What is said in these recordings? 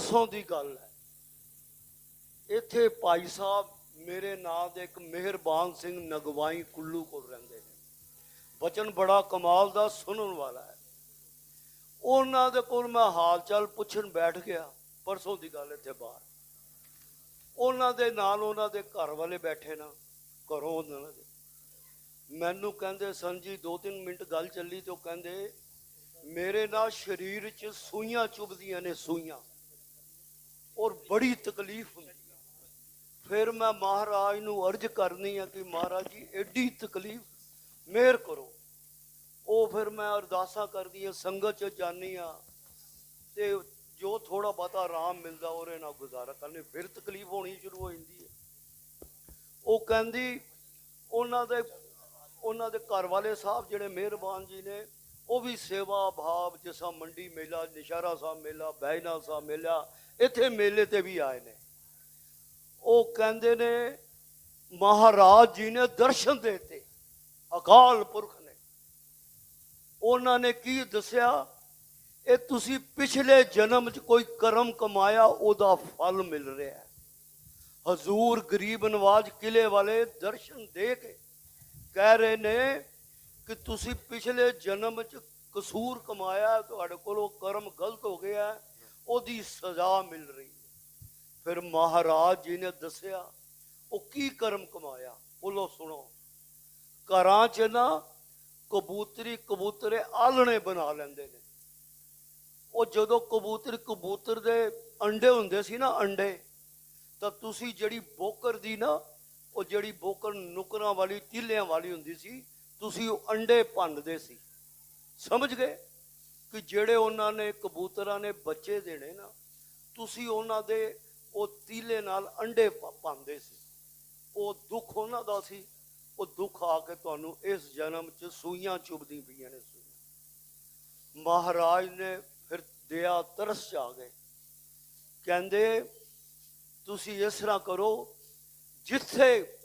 ਪਰਸੋਂ ਦੀ ਗੱਲ ਹੈ। ਇੱਥੇ ਭਾਈ ਸਾਹਿਬ ਮੇਰੇ ਨਾਂ ਦੇ ਇੱਕ ਮਿਹਰਬਾਨ ਸਿੰਘ ਨਗਵਾਈ ਕੁੱਲੂ ਕੋਲ ਰਹਿੰਦੇ ਨੇ। ਵਚਨ ਬੜਾ ਕਮਾਲ ਦਾ, ਸੁਣਨ ਵਾਲਾ ਹੈ। ਉਹਨਾਂ ਦੇ ਕੋਲ ਮੈਂ ਹਾਲ ਚਾਲ ਪੁੱਛਣ ਬੈਠ ਗਿਆ, ਪਰਸੋਂ ਦੀ ਗੱਲ ਇੱਥੇ ਬਾਹਰ। ਉਹਨਾਂ ਦੇ ਨਾਲ ਉਹਨਾਂ ਦੇ ਘਰ ਵਾਲੇ ਬੈਠੇ ਨਾ, ਘਰੋਂ ਉਹਨਾਂ ਦੇ। ਮੈਨੂੰ ਕਹਿੰਦੇ, ਸਨ ਜੀ ਦੋ ਤਿੰਨ ਮਿੰਟ ਗੱਲ ਚੱਲੀ ਤੇ ਉਹ ਕਹਿੰਦੇ, ਮੇਰੇ ਨਾਲ ਸਰੀਰ 'ਚ ਸੂਈਆਂ ਚੁਭਦੀਆਂ ਨੇ, ਸੂਈਆਂ। ਔਰ ਬੜੀ ਤਕਲੀਫ ਹੁੰਦੀ ਫਿਰ ਮੈਂ ਮਹਾਰਾਜ ਨੂੰ ਅਰਜ਼ ਕਰਨੀ ਆ ਕਿ ਮਹਾਰਾਜ ਜੀ ਐਡੀ ਤਕਲੀਫ ਮਿਹਰ ਕਰੋ। ਉਹ ਫਿਰ ਮੈਂ ਅਰਦਾਸਾਂ ਕਰਦੀ ਆ, ਸੰਗਤ ਚ ਜਾਨੀ ਆ ਤੇ ਜੋ ਥੋੜਾ ਬਹੁਤਾ ਆਰਾਮ ਮਿਲਦਾ, ਉਹਦੇ ਨਾਲ ਗੁਜ਼ਾਰਾ ਕਰਨੇ। ਫਿਰ ਤਕਲੀਫ ਹੋਣੀ ਸ਼ੁਰੂ ਹੋ ਜਾਂਦੀ ਹੈ। ਉਹ ਕਹਿੰਦੀ, ਉਹਨਾਂ ਦੇ ਉਹਨਾਂ ਦੇ ਘਰ ਵਾਲੇ ਸਾਹਿਬ ਜਿਹੜੇ ਮਿਹਰਬਾਨ ਜੀ ਨੇ ਉਹ ਵੀ ਸੇਵਾ ਭਾਵ ਜਿਸਾ ਮੰਡੀ ਮੇਲਾ, ਨਿਸ਼ਾਰਾ ਸਾਹਿਬ ਮੇਲਾ ਬੈਜਨਾ ਸਾਹਿਬ ਮੇਲਾ, ਇੱਥੇ ਮੇਲੇ ਤੇ ਵੀ ਆਏ ਨੇ। ਉਹ ਕਹਿੰਦੇ ਨੇ, ਮਹਾਰਾਜ ਜੀ ਨੇ ਦਰਸ਼ਨ ਦੇਤੇ, ਅਕਾਲ ਪੁਰਖ ਨੇ। ਉਹਨਾਂ ਨੇ ਕੀ ਦੱਸਿਆ? ਇਹ ਤੁਸੀਂ ਪਿਛਲੇ ਜਨਮ 'ਚ ਕੋਈ ਕਰਮ ਕਮਾਇਆ, ਉਹਦਾ ਫਲ ਮਿਲ ਰਿਹਾ ਹੈ। ਹਜ਼ੂਰ ਗਰੀਬ ਨਵਾਜ ਕਿਲੇ ਵਾਲੇ ਦਰਸ਼ਨ ਦੇ ਕੇ ਕਹਿ ਰਹੇ ਨੇ ਕਿ ਤੁਸੀਂ ਪਿਛਲੇ ਜਨਮ 'ਚ ਕਸੂਰ ਕਮਾਇਆ ਤੁਹਾਡੇ ਕੋਲ ਉਹ ਕਰਮ ਗਲਤ ਹੋ ਗਿਆ ਹੈ, ਉਹਦੀ ਸਜ਼ਾ ਮਿਲ ਰਹੀ ਹੈ। ਫਿਰ ਮਹਾਰਾਜ ਜੀ ਨੇ ਦੱਸਿਆ ਉਹ ਕੀ ਕਰਮ ਕਮਾਇਆ? ਬੋਲੋ ਸੁਣੋ। ਘਰਾਂ 'ਚ ਨਾ ਕਬੂਤਰੀ ਕਬੂਤਰੇ ਆਲਣੇ ਬਣਾ ਲੈਂਦੇ ਨੇ। ਉਹ ਜਦੋਂ ਕਬੂਤਰ ਕਬੂਤਰ ਦੇ ਅੰਡੇ ਹੁੰਦੇ ਸੀ ਨਾ ਅੰਡੇ ਤਾਂ ਤੁਸੀਂ ਜਿਹੜੀ ਬੋਕਰ ਦੀ ਨਾ ਉਹ ਜਿਹੜੀ ਬੋਕਰ ਨੁਕਰਾਂ ਵਾਲੀ ਤੀਲਿਆਂ ਵਾਲੀ ਹੁੰਦੀ ਸੀ ਤੁਸੀਂ ਉਹ ਅੰਡੇ ਭੰਨਦੇ ਸੀ। ਸਮਝ ਗਏ ਕਿ ਜਿਹੜੇ ਉਹਨਾਂ ਨੇ ਕਬੂਤਰਾਂ ਨੇ ਬੱਚੇ ਦੇਣੇ ਨਾ, ਤੁਸੀਂ ਉਹਨਾਂ ਦੇ ਉਹ ਤੀਲੇ ਨਾਲ ਅੰਡੇ ਪ- ਪਾਉਂਦੇ ਸੀ। ਉਹ ਦੁੱਖ ਉਹਨਾਂ ਦਾ ਸੀ। ਉਹ ਦੁੱਖ ਆ ਕੇ ਤੁਹਾਨੂੰ ਇਸ ਜਨਮ 'ਚ ਸੂਈਆਂ ਚੁਭਦੀ ਪਈਆਂ ਨੇ ਸੂਈਆਂ। ਮਹਾਰਾਜ ਨੇ ਫਿਰ ਦਇਆ ਤਰਸ 'ਚ ਆ ਗਏ ਕਹਿੰਦੇ, ਤੁਸੀਂ ਇਸ ਤਰ੍ਹਾਂ ਕਰੋ, ਜਿੱਥੇ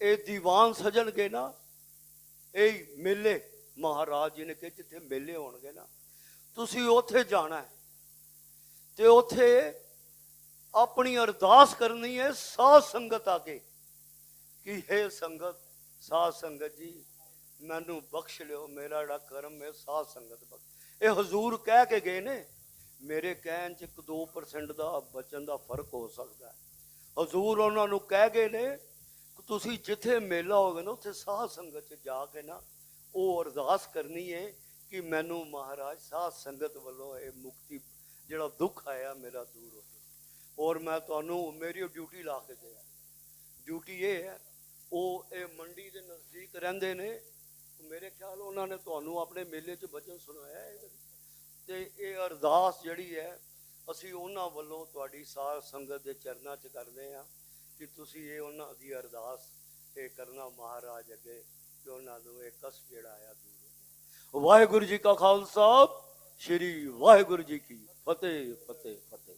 ਇਹ ਦੀਵਾਨ ਸਜਣਗੇ ਨਾ ਇਹ ਮੇਲੇ ਮਹਾਰਾਜ ਜੀ ਨੇ ਕਿਹਾ ਜਿੱਥੇ ਮੇਲੇ ਹੋਣਗੇ ਨਾ, ਤੁਸੀਂ ਉੱਥੇ ਜਾਣਾ ਹੈ। ਤੇ ਉੱਥੇ ਆਪਣੀ ਅਰਦਾਸ ਕਰਨੀ ਹੈ ਸਾਧ ਸੰਗਤ ਆ ਕੇ ਕਿ ਹੈ ਸੰਗਤ, ਸਾਧ ਸੰਗਤ ਜੀ, ਮੈਨੂੰ ਬਖਸ਼ ਲਿਓ, ਮੇਰਾ ਜਿਹੜਾ ਕਰਮ ਹੈ ਸਾਧ ਸੰਗਤ ਬਖਸ਼। ਇਹ ਹਜ਼ੂਰ ਕਹਿ ਕੇ ਗਏ ਨੇ, ਮੇਰੇ ਕਹਿਣ ਚ 1-2% ਦਾ ਬਚਨ ਦਾ ਫ਼ਰਕ ਹੋ ਸਕਦਾ ਹਜ਼ੂਰ ਉਹਨਾਂ ਨੂੰ ਕਹਿ ਗਏ ਨੇ ਤੁਸੀਂ ਜਿੱਥੇ ਮੇਲਾ ਹੋਵੇ ਨਾ, ਉੱਥੇ ਸਾਧ ਸੰਗਤ ਚ ਜਾ ਕੇ ਨਾ, ਉਹ ਅਰਦਾਸ ਕਰਨੀ ਹੈ ਕਿ ਮੈਨੂੰ ਮਹਾਰਾਜ ਸਾਧ ਸੰਗਤ ਵੱਲੋਂ ਇਹ ਮੁਕਤੀ, ਜਿਹੜਾ ਦੁੱਖ ਆਇਆ ਮੇਰਾ ਦੂਰ ਹੋ ਜਾਵੇ। ਔਰ ਮੈਂ ਤੁਹਾਨੂੰ ਮੇਰੀ ਡਿਊਟੀ ਲਾ ਕੇ ਗਿਆ। ਡਿਊਟੀ ਇਹ ਹੈ, ਉਹ ਇਹ ਮੰਡੀ ਦੇ ਨਜ਼ਦੀਕ ਰਹਿੰਦੇ ਨੇ। ਮੇਰੇ ਖਿਆਲ ਉਹਨਾਂ ਨੇ ਤੁਹਾਨੂੰ ਆਪਣੇ ਮੇਲੇ 'ਚ ਬਚਨ ਸੁਣਾਇਆ ਹੈ। ਤੇ ਇਹ ਅਰਦਾਸ ਜਿਹੜੀ ਹੈ, ਅਸੀਂ ਉਹਨਾਂ ਵੱਲੋਂ ਤੁਹਾਡੀ ਸਾਧ ਸੰਗਤ ਦੇ ਚਰਨਾਂ 'ਚ ਕਰਦੇ ਹਾਂ। ਕਿ ਤੁਸੀਂ ਇਹ ਉਹਨਾਂ ਦੀ ਅਰਦਾਸ, ਇਹ ਕਰਨਾ ਮਹਾਰਾਜ ਅੱਗੇ, ਕਿ ਉਹਨਾਂ ਨੂੰ ਇਹ ਕਸ ਜਿਹੜਾ ਆ ਦੂਰ ਹੋ ਜਾਵੇ। ਵਾਹਿਗੁਰੂ ਜੀ ਕਾ ਖਾਲਸਾ, ਸ੍ਰੀ ਵਾਹਿਗੁਰੂ ਜੀ ਕੀ ਫਤਿਹ ਫਤਿਹ ਫਤਿਹ